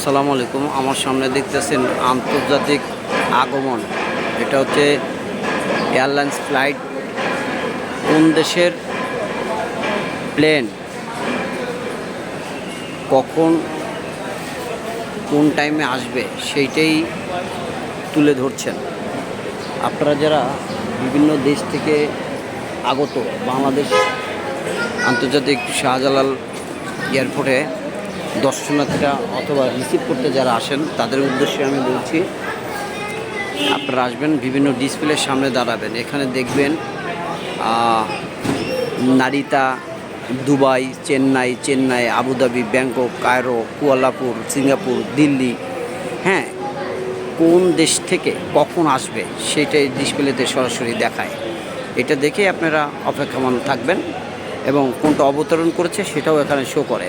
আসসালামু আলাইকুম। আমার সামনে দেখতেছেন আন্তর্জাতিক আগমন। এটা হচ্ছে এয়ারলাইন্স ফ্লাইট কোন দেশের প্লেন? কখন, কোন টাইমে আসবে? সেইটাই তুলে ধরছেন। আপনারা যারা বিভিন্ন দেশ থেকে আগত, বাংলাদেশ আন্তর্জাতিক শাহজালাল এয়ারপোর্টে দর্শনার্থীরা অথবা রিসিভ করতে যারা আসেন, তাদের উদ্দেশ্যে আমি বলছি, আপনারা আসবেন, বিভিন্ন ডিসপ্লের সামনে দাঁড়াবেন। এখানে দেখবেন Narita, Dubai, Chennai Chennai, Abu Dhabi, Bangkok, Cairo, Kuala Lumpur, Singapore, Delhi হ্যাঁ কোন দেশ থেকে কখন আসবে সেটাই ডিসপ্লেতে সরাসরি দেখায়। এটা দেখে আপনারা অপেক্ষমান থাকবেন এবং কোনটা অবতরণ করেছে সেটাও এখানে শো করে।